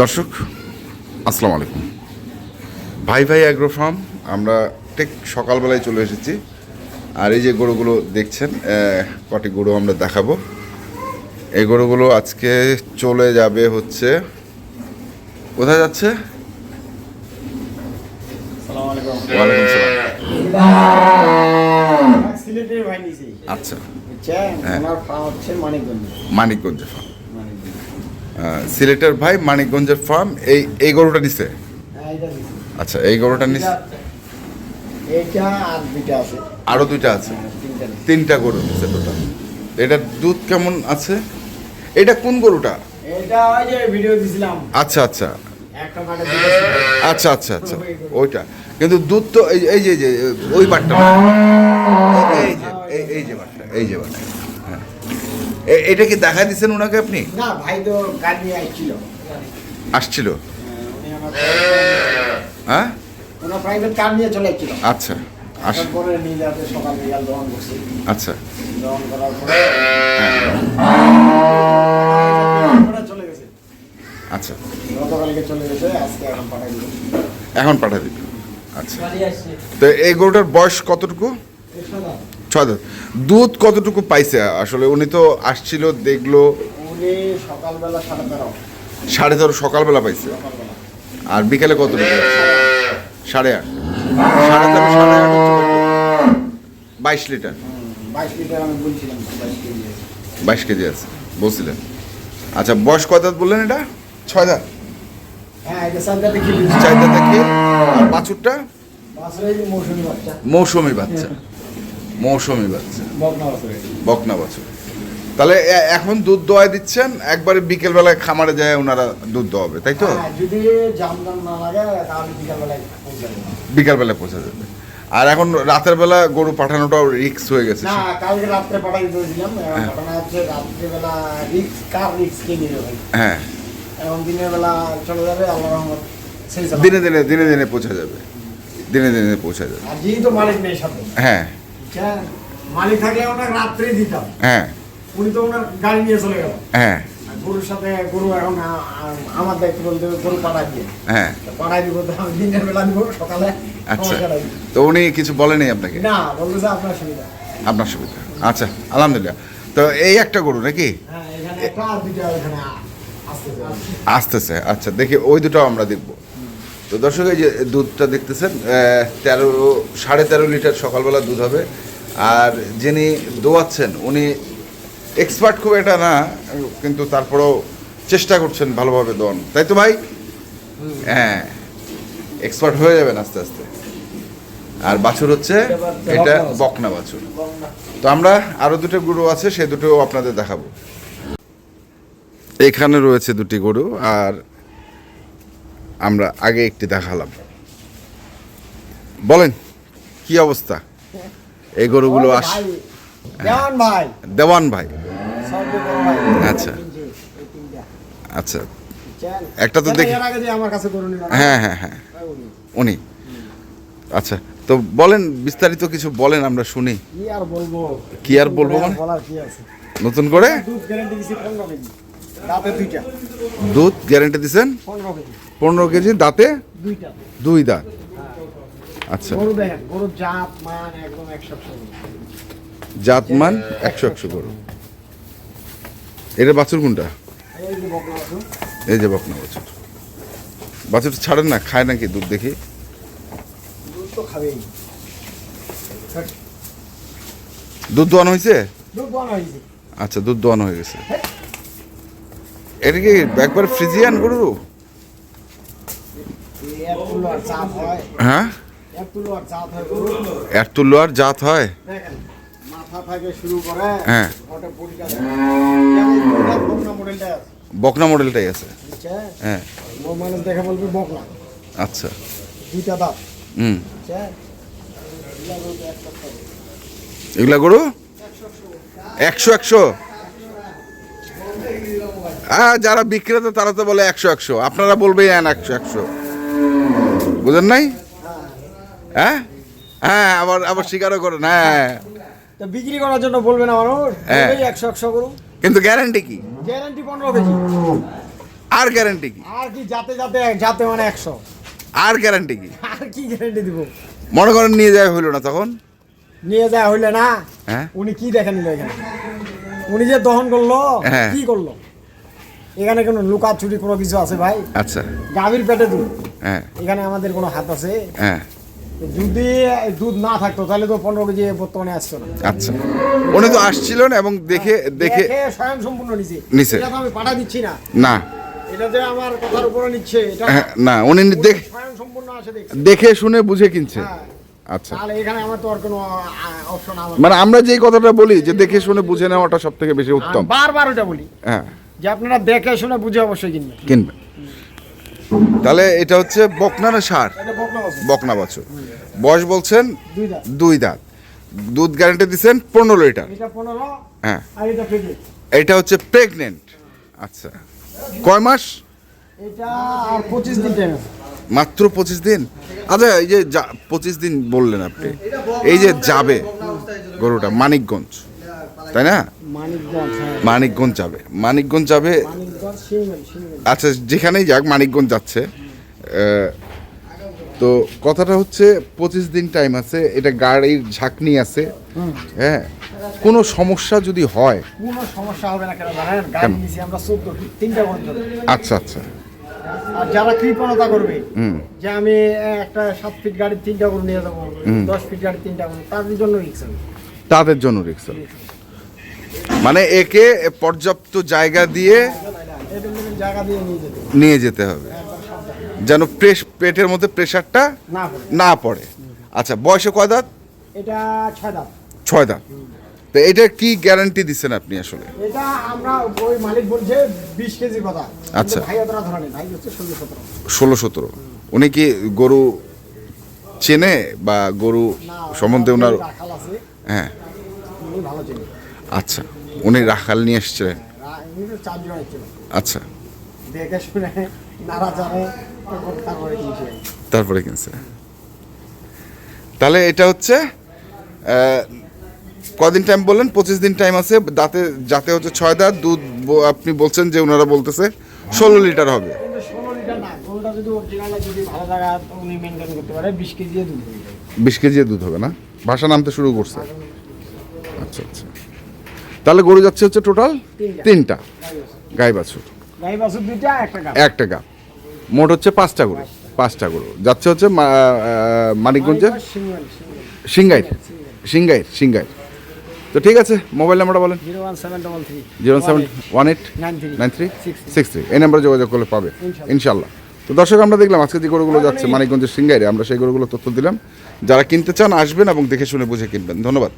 দর্শক আসসালামু আলাইকুম। ভাই ভাই অ্যাগ্রো ফার্ম আমরা ঠিক সকালবেলায় চলে এসেছি। আর এই যে গরুগুলো দেখছেন কটি গরু আমরা দেখাবো। এই গরুগুলো আজকে চলে যাবে হচ্ছে কোথায় যাচ্ছে? আচ্ছা। হ্যাঁ। ওনার ফার্ম মানিকগঞ্জ। ফার্ম মানিকগঞ্জ সিলেটের ভাই মানিকগঞ্জের ফার্ম এই এই গরুটা নিছে? হ্যাঁ এটা নিছি। আচ্ছা এই গরুটা নিছে? আর দুইটা আছে। আরও দুইটা আছে? হ্যাঁ, তিনটা গরু নিচ্ছে টোটাল এটার দুধ কেমন আছে? এটা কোন গরুটা? এটা ওই যে ভিডিও দিছিলাম। আচ্ছা আচ্ছা। দুটো ছিল। আচ্ছা আচ্ছা আচ্ছা। ওইটা। কিন্তু দুধ তো এই যে এই যে ওই বাটটা এই যে এই- যে বাটটা এই যে বাটটা এটা কি দেখা দিচ্ছেন ওনাকে আপনি? না ভাই তো গাড়ি আসছিল। আসছিল? হ্যাঁ, ওনার প্রাইভেট কার নিয়ে চলে আসছিল। আচ্ছা আস নিয়ে যাতে সকাল বিকাল দহন করছি। আচ্ছা। দহন করার পরে চলে গেছে। আচ্ছা। গতকালকে চলে গেছে আজকে এখন পাঠাই দিল। এখন পাঠা দিবি আচ্ছা। তো এই গরুটার বয়স কতটুকু? ছয় দাঁত দুধ কতটুকু পাইছে? আসলে উনি তো আসছিল দেখল। উনি সকালবেলা সাড়ে তেরো। সাড়ে তেরো সকালবেলা পাইছে। আর বিকেলে কতটুকু সাড়ে আট। সাড়ে তেরো সাড়ে আট বাইশ লিটার। বাইশ লিটার আমি বলছিলাম বাইশ কেজি আছে। বলছিলেন। আচ্ছা বয়স কয় দাঁত বললেন এটা? ছয় দাঁত। হ্যাঁ দেখি চার দাঁত দেখি আর যে মৌসুমি বাচ্চা। মৌসুমি বাচ্চা। বকনা বাছুর তাহলে এখন দুধ দোয়াই দিচ্ছেন একবারে বিকেল বেলায় খামারে যায় ওনারা দুধ দোয়াবে তাই তো? হ্যাঁ, বিকালবেলায় পৌঁছে যাবে বেলায় পৌঁছে যাবে আর এখন রাতের বেলা গরু পাঠানোটাও রিক্স হয়ে গেছে না কালকে রাত্রে পাঠাই দিয়েছিলাম হ্যাঁ। ঘটনা হচ্ছে রাত্রিবেলা রিক্স কার রিক্স কে নিবে ভাই? হ্যাঁ। এখন দিনের বেলা চলে যাবে আল্লাহ রহমত দিনে দিনে দিনে দিনে পৌঁছে যাবে। দিনে দিনে পৌঁছে যাবে। আর যেহেতু মালিক নেই সাথে। হ্যাঁ? মালিক থাকলে রাত্রেই দিতাম। হ্যাঁ। উনি তো ওনার গাড়ি নিয়ে চলে গেল। হ্যাঁ। গরুর সাথে গরু এখন আমার দায়িত্ব বলতে গরু দিয়ে। হ্যাঁ। পাঠাই দিব দিনের বেলা দিব সকালে আচ্ছা। তো উনি কিছু বলেনি আপনাকে? না বলতেছে আপনার সুবিধা। আপনার সুবিধা। আচ্ছা আলহামদুলিল্লাহ। তো এই একটা গরু নাকি? হ্যাঁ আসতেছে। আচ্ছা দেখি ওই দুটো আমরা দেখব। তো দর্শক এই যে দুধটা দেখতেছেন তেরো সাড়ে তেরো লিটার সকালবেলা দুধ হবে। আর যিনি দোয়াচ্ছেন, উনি এক্সপার্ট খুব এটা না, কিন্তু তারপরেও চেষ্টা করছেন ভালোভাবে দোয়ান তাই তো ভাই? হ্যাঁ এক্সপার্ট হয়ে যাবেন আস্তে আস্তে। আর বাছুর হচ্ছে এটা বকনা বাছুর। তো আমরা আরও দুটো গরু আছে, সে দুটো আপনাদের দেখাবো। এখানে রয়েছে দুটি গরু, আর আমরা আগে একটি দেখালাম। বলেন, কি অবস্থা? এই গরুগুলো আস দেওয়ান ভাই। দেওয়ান ভাই। আচ্ছা। আচ্ছা। একটা তো দেখি- আগে যে আমার কাছে গরু নিলাম? হ্যাঁ হ্যাঁ হ্যাঁ। উনি। আচ্ছা তো বলেন বিস্তারিত কিছু বলেন আমরা শুনি। কি আর বলব? কি আর বলব মানে? নতুন করে? দুধ গ্যারান্টি দিছি পনেরো কেজি। দাঁতে দুইটা। দুধ গ্যারেন্টি দিছেন? পনেরো কেজি। পনেরো কেজি দাঁতে? দুইটা। দুই দাঁত। আচ্ছা। গরু দেখেন গরুর জাত মান একদম একশো গরু। জাতমান একশো একশো গরু। এটা বাছুর কোনটা? এই যে বকনা বাছুর, বাছুর। ছাড়েন না খায় নাকি দুধ দেখি। দুধ তো খাবেই। দুধ দোয়ানো হয়েছে? আচ্ছা দুধ দোয়ানো হয়ে গেছে। এটা কি একবার ফ্রিজিয়ান গরু? জাত হয়? এর তুল্লো জাত হয়? মাথা থেকে শুরু করে হ্যাঁ। বকনা মডেলটাই আছে। হ্যাঁ। দেখে বলবি বকনা। আচ্ছা। দুইটা দাঁত। হুম? এগুলা গরু? একশো একশো? হ্যাঁ যারা বিক্রেতা তারা তো বলে একশো একশো। আপনারা বলবেন একশো একশো। বুঝেন নাই? হ্যাঁ? হ্যাঁ আবার আবার স্বীকারও করেন হ্যাঁ। তো বিক্রি করার জন্য বলবেন আমার হ্যাঁ। একশো একশো গরু কিন্তু গ্যারান্টি কি? গ্যারান্টি পনেরো কেজি। আর গ্যারান্টি কি? আর কি যাতে যাতে যাতে মানে একশো। আর গ্যারান্টি কি? আর কি গ্যারেন্টি দিব? মনে করেন নিয়ে যাওয়া হইল না তখন? নিয়ে যায় হইলে না? হ্যাঁ। উনি কি দেখে নিল এখানে? উনি যে দহন করল হ্যাঁ। কি করল? এখানে কোনো লুকা চুরি কোনো কিছু আছে ভাই? আচ্ছা। গাভীর পেটে দুধ হ্যাঁ। এখানে আমাদের কোনো হাত আছে? হ্যাঁ। যদি দুধ না থাকতো তাহলে তো পনেরো কেজি বর্তমানে আসতো না। আচ্ছা। উনি তো আসছিলেন এবং দেখে দেখে স্বয়ং সম্পূর্ণ নিছে। নিছে। এটা তো আমি পাঠা দিচ্ছি না। না। এটা যে আমার কথার উপরে নিচ্ছে এটা হ্যাঁ, না উনি দেখে স্বয়ং সম্পূর্ণ আসে দেখছে। দেখে শুনে বুঝে কিনছে। হ্যাঁ। আচ্ছা। তাহলে এখানে আমার তো আর কোনো অপশন আমার মানে আমরা যেই কথাটা বলি যে দেখে শুনে বুঝে নেওয়াটা সব থেকে বেশি উত্তম। বারবার ওটা বলি হ্যাঁ। যে আপনারা দেখে শুনে বুঝে অবশ্যই কিনবেন। কিনবে তাহলে এটা হচ্ছে বকনা না সার? বকনা বছর। বয়স বলছেন দুই দাঁত। দুধ গ্যারান্টি দিচ্ছেন পনেরো লিটার। হ্যাঁ। এটা হচ্ছে প্রেগনেন্ট আচ্ছা। কয় মাস? মাত্র পঁচিশ দিন? আচ্ছা এই যে যা- পঁচিশ দিন বললেন আপনি। এই যে যাবে গরুটা মানিকগঞ্জ। তাই না? মানিকগঞ্জ হ্যাঁ। যাবে। মানিকগঞ্জ যাবে মানিকগঞ্জ শিলমেল আচ্ছা যেখানেই যাক মানিকগঞ্জ যাচ্ছে। তো কথাটা হচ্ছে পঁচিশ দিন টাইম আছে এটা গাড়ির ঝাঁকনি আছে। হ্যাঁ? কোনো সমস্যা যদি হয় কোনো সমস্যা হবে না কেন? জানেন গাড়ি নিয়েছি আমরা চোদ্দ তিনটা পর্যন্ত। আচ্ছা আচ্ছা। আর যারা কৃপণতা করবে যে আমি একটা সাত ফিট গাড়ির তিনটা করে নিয়ে যাব ফিট তিনটা করে তাদের জন্য রিক্স তাদের জন্য রিক্স মানে একে পর্যাপ্ত জায়গা দিয়ে নিয়ে যেতে হবে। যেন প্রেস পেটের মধ্যে প্রেশারটা না পড়ে। আচ্ছা বয়সে কয় দাঁত? এটা ছয় দাম ছয় দাঁত। তো এটা কি গ্যারান্টি দিচ্ছেন আপনি আসলে? এটা আমরা ওই মালিক বলছে বিশ কেজি কথা। আচ্ছা। ভাই অতটা ধরনের ভাই হচ্ছে ষোলো সতেরো। উনি কি গরু চেনে বা গরু সম্বন্ধে ওনার হ্যাঁ। ভালো চিনি। আচ্ছা। উনি রাখাল নিয়ে এসছিলেন? আচ্ছা। দেখে শুনে নাড়া জানে তারপরে কিনছে। তাহলে এটা হচ্ছে কদিন টাইম বললেন? পঁচিশ দিন টাইম আছে। দাঁতে যাতে হচ্ছে ছয় দাঁত দুধ আপনি বলছেন যে ওনারা বলতেছে ষোলো লিটার হবে। বিশ কেজি দুধ হবে না? ভাষা নামতে শুরু করছে। আচ্ছা আচ্ছা। তাহলে গরু যাচ্ছে হচ্ছে টোটাল তিনটা। গাই বাছুর। একটা গা মোট হচ্ছে পাঁচটা গরু পাঁচটা গরু। যাচ্ছে হচ্ছে মানিকগঞ্জের সিংগাইর সিংগাইর সিংগাইর তো ঠিক আছে মোবাইল নাম্বারটা বলেন। Zero one seven double three. Zero seven one eight nine three. Six three. এই নাম্বারে যোগাযোগ করলে পাবে। ইনশাল্লাহ। ইনশাল্লাহ। তো দর্শক আমরা দেখলাম আজকে যে গরুগুলো যাচ্ছে মানিকগঞ্জের সিংগাইরে আমরা সেই গরুগুলো তথ্য দিলাম। যারা কিনতে চান আসবেন এবং দেখে শুনে বুঝে কিনবেন। ধন্যবাদ।